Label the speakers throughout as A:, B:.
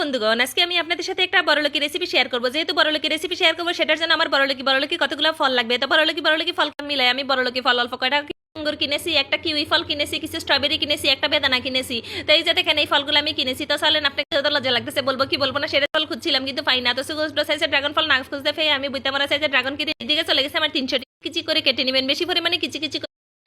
A: বন্ধুগণ, আজকে আমি আপনাদের সাথে একটা বড়লোকি রেসিপি শেয়ার করব। যেহেতু বড়লোকি রেসিপি শেয়ার করব, সেটার জন্য আমার বড়লোকি বড়লোকি কতগুলো ফল লাগবে? তো বড়লোকি বড়লোকি ফল মিলাই আমি বড়লোকি ফল, অল্প কয়টা আঙ্গুর কিনেছি, একটা কিউই ফল কিনেছি, কিছু স্ট্রবেরি কিনেছি, একটা বেদানা কিনেছি। তো এই যে দেখেন, এই ফলগুলো আমি কিনেছি। তো চলেন, আপনাকে যত লজ্জা লাগতেছে বলব কি বলব না, সেটা ফল খুঁজছিলাম, কিন্তু পাই না। তো সুগোস্ট সাইজের ড্রাগন ফল না খুঁজতে পেয়ে আমি বুঝতে মারা সাইজের ড্রাগন কিনে এদিকে চলে গেছে, আমার তিনশো কিচি করে কেটে নেবেন। বেশি পরিমাণে কিচি কিচি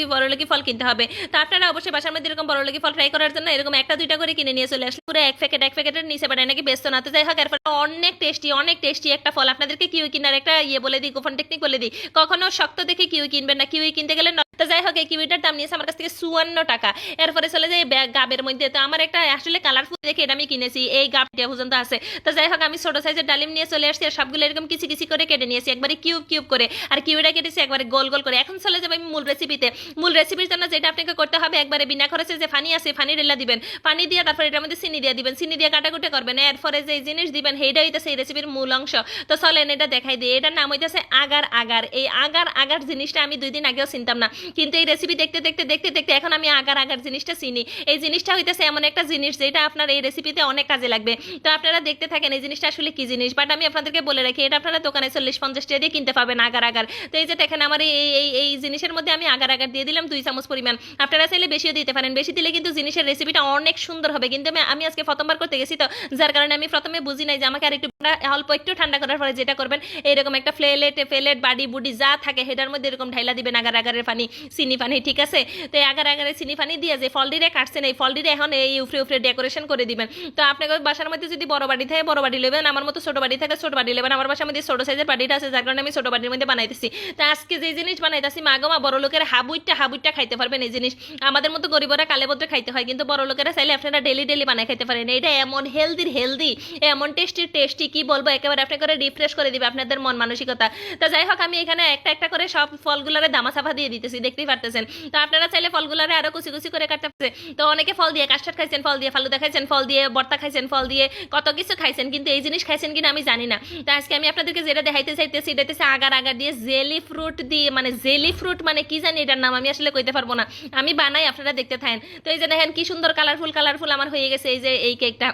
A: করে বড়লোকি ফল কিনতে হবে। তো আপনারা অবশ্যই বাসার মধ্যে এরকম বড়লোকি ফল ট্রাই করার জন্য এরকম একটা, দুইটা করে কিনে নিয়ে চলে আসলে। পুরো এক প্যাকেট এক প্যাকেটের নিচে বাড়ায় নাকি ব্যস্ত না। তো যাই হোক, এরপর অনেক টেস্টি অনেক টেস্টি একটা ফল। আপনাদেরকে কিউই কিনার একটা ইয়ে বলে দিই, গোপন টেকনিক বলে দিই। কখনো শক্ত দেখে কিউই কিনবেন না। কিউই কিনতে গেলে তো যাই হোক, এই কিউইটার দাম নিয়েছে আমার কাছ থেকে চুয়ান্ন টাকা। এরপরে চলে যায় গাবের মধ্যে। তো আমার একটা আসলে কালারফুল দেখে এটা আমি কিনেছি, এই গাবটা পর্যন্ত আছে। তো যাই হোক, আমি ছোট সাইজের ডালিম নিয়ে চলে আসছি আর সবগুলো এরকম কিছু কিছু করে কেটে নিয়েছি। একবারে কিউব কিউব করে। আর কিউটা কেটেছি একবারে গোল গোল করে। এখন চলে যাবে আমি মূল রেসিপিতে মূল রেসিপির জন্য যেটা আপনাকে করতে হবে, একবারে বিনা খরচে যে পানি আছে পানি ঢেলা দিবেন। পানি দিয়ে তারপরে এটার মধ্যে চিনি দিয়ে দিবেন। চিনি দিয়ে কাটাকুটে করবেন। এরপরে যে জিনিস দিবেন সেইটা হইতেছে এই রেসিপির মূল অংশ। তো চলেন এটা দেখাই দিই। এটার নাম হইতেছে আগার আগার। এই আগার আগার জিনিসটা আমি দুই দিন আগেও চিনতাম না। কিন্তু এই রেসিপি দেখতে দেখতে দেখতে দেখতে এখন আমি আগার আগার জিনিসটা চিনি। এই জিনিসটা হইতেছে এমন একটা জিনিস যেটা আপনার এই রেসিপিতে অনেক কাজে লাগবে। তো আপনারা দেখতে থাকেন এই জিনিসটা আসলে কি জিনিস? বাট আমি আপনাদেরকে বলে রাখি, এটা আপনারা দোকানে চল্লিশ, পঞ্চাশ টাকা দিয়ে কিনতে পাবেন আগার আগার। তো এই যে দেখেন আমার এই এই এই জিনিসের মধ্যে আমি আগার আগার দিয়ে দিলাম দুই চামচ পরিমাণ। আপনারা চাইলে বেশিও দিতে পারেন। বেশি দিলে কিন্তু জিনিসের রেসিপিটা অনেক সুন্দর হবে। কিন্তু আমি আজকে প্রথমবার করতে গেছি তো, যার কারণে আমি প্রথমে বুঝি নাই যে আমাকে আর একটু অল্প একটু ঠান্ডা করার পরে যেটা করবেন এরকম একটা ফ্লেলেট ফ্লেট বাড়ি বুডি যা থাকে, সেটার মধ্যে এরকম ঢাইলা দিবেন আগার, আগারের পানি। চিনি পানি ঠিক আছে? তো এই আগার আগারে চিনি পানি দিয়ে যে ফলডিরে কাটছেন এই ফলডিরে এখন এই উফরে উফরে ডেকোরেশন করে দিবেন। তো আপনাকে বাসার মধ্যে যদি বড় বাড়ি থাকে, বড় বাড়ি নেবেন আমার মতো ছোট বাড়ি থাকে, ছোট বাড়ি নেবেন আমার বাসার মধ্যে ছোট সাইজের বাড়িটা আছে যার কারণে আমি ছোট বাড়ির মধ্যে বানাইতেছি তো আজকে যে জিনিস বানাইতেছি মাগমা বড় লোকের হাবুইটা হাবুইটা খাইতে পারবেন এই জিনিস। আমাদের মতো গরিবরা কালে বদ্রে খাইতে হয়, কিন্তু বড় লোকেরা চাইলে আপনারা ডেলি ডেলি বানাই খাইতে পারেন। এটা এমন হেলদির হেলদি এমন টেস্টি টেস্টি কি বলব? একেবারে আপনি করে রিফ্রেশ করে দিবে আপনাদের মন মানসিকতা। তো যাই হোক, আমি এখানে একটা একটা করে সব ফলগুলারে দামা সাফা দিয়ে দিতেছি। দেখতেই পারতেছেন। তো আপনারা চাইলে ফলগুলারে আরও কুচি কুচি করে কাটতে পারছে তো অনেকে ফল দিয়ে কাস্টার্ড খাইছেন, ফল দিয়ে ফালুদা খাইছেন ফল দিয়ে বর্তা খাইছেন, ফল দিয়ে কত কিছু খাইছেন, কিন্তু এই জিনিস খাইছেন কিনা আমি জানি না। তো আজকে আমি আপনাদেরকে যেটা দেখাইতে চাইতেছি, এটা হচ্ছে আগার আগার দিয়ে জেলি ফ্রুট দিয়ে মানে জেলি ফ্রুট মানে কি জানি এটার নাম, আমি আসলে কইতে পারব না। আমি বানাই, আপনারা দেখতে থাকেন। তো এই যে দেখেন কি সুন্দর কালারফুল কালারফুল আমার হয়ে গেছে, এই যে এই কেকটা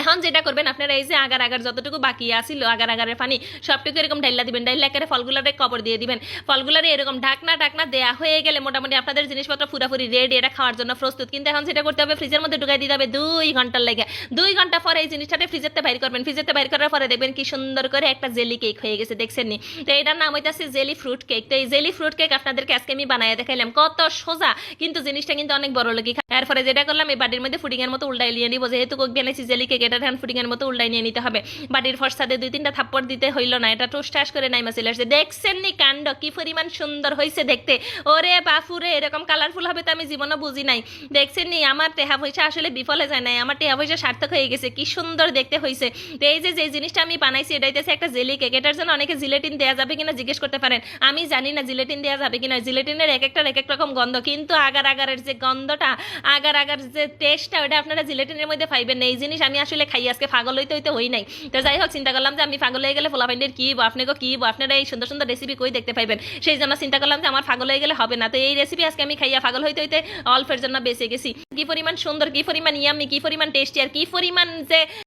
A: এখন যেটা করবেন, আপনারা এই যে আগার আগার যতটুকু বাকি আসিল আগার আগারের পানি, সবটুকু এরকম ডাইলা দিবেন ডাইলা করে ফলগুলোরে কবর দিয়ে দিবেন। ফলগুলোরে এরকম ঢাকনা ঢাকনা দেয়া হয়ে গেলে মোটামুটি আপনাদের জিনিসপত্র পুরাপুরি রেডি এটা খাওয়ার জন্য প্রস্তুত। কিন্তু এখন যেটা করতে হবে ফ্রিজের মধ্যে ঢুকাই দিতে হবে দুই ঘণ্টার লেগে। দুই ঘণ্টা পরে এই জিনিসটাতে ফ্রিজেরতে বাইর করবেন। ফ্রিজেরতে বাইর করার পরে দেখবেন কি সুন্দর করে একটা জেলি কেক হয়ে গেছে, দেখছেন নি? তো এটার নাম হইতাছে জেলি ফ্রুট কেক তো এই জেলি ফ্রুট কেক আপনাদেরকে আজকে আমি বানায় দেখাইলাম। কত সোজা, কিন্তু জিনিসটা কিন্তু অনেক বড় লোকি এরপরে যেটা করলাম, এই বাড়ির মধ্যে ফুডিং এর মতো উল্টাই নিয়ে নিবো। যেহেতু কোক বানাইছি জেলি কেক এটা ধান ফুডিং এর মতো উল্টাই নিয়ে নিতে হবে। বাটির ফর্সাতে দুই তিনটা থাপ্পড় দিতে হইল না, এটা টোস করে নাইমা চলে আসছে দেখছেন নি কাণ্ড, কি পরিমাণ সুন্দর হয়েছে দেখতে। ওরে বাফুরে, এরকম কালারফুল হবে তো আমি জীবনে বুঝি নাই। দেখছেন নি, আমার টেহা পয়সা আসলে বিফলে যায় নাই, আমার টেহা পয়সা সার্থক হয়ে গেছে, কি সুন্দর দেখতে হয়েছে তো এই যে যে জিনিসটা আমি বানাইছি এটা হইতেছে একটা জেলি কেক এটার জন্য অনেকে জিলেটিন দেওয়া যাবে কিনা জিজ্ঞেস করতে পারেন। আমি জানি না জিলেটিন দেওয়া যাবে কিনা, জিলেটিনের এক একটার এক এক রকম গন্ধ, কিন্তু আগার আগারের যে গন্ধটা, আগার আগার যে টেস্টটা ওটা আপনারা জিলেটিনের মধ্যে পাইবেন এই জিনিস আমি আসলে খাই, আজকে পাগল হইতে হইতে হই নাই। তো যাই হোক, চিন্তা করলাম যে আমি পাগল হয়ে গেলে ফোলাফাইন্ডের কী আপনি কি আপনারা এই সুন্দর সুন্দর রেসিপি কই দেখতে পাইবেন? সেই জন্য চিন্তা করলাম যে আমার পাগল হয়ে গেলে হবে না। তো এই রেসিপি আজকে আমি খাইয়া পাগল হইতে হইতে অল্পের জন্য বেঁচে গেছি। কি পরিমাণ সুন্দর, কি পরিমাণ ইয়ামি কি পরিমাণ টেস্টি আর কি পরিমাণ যে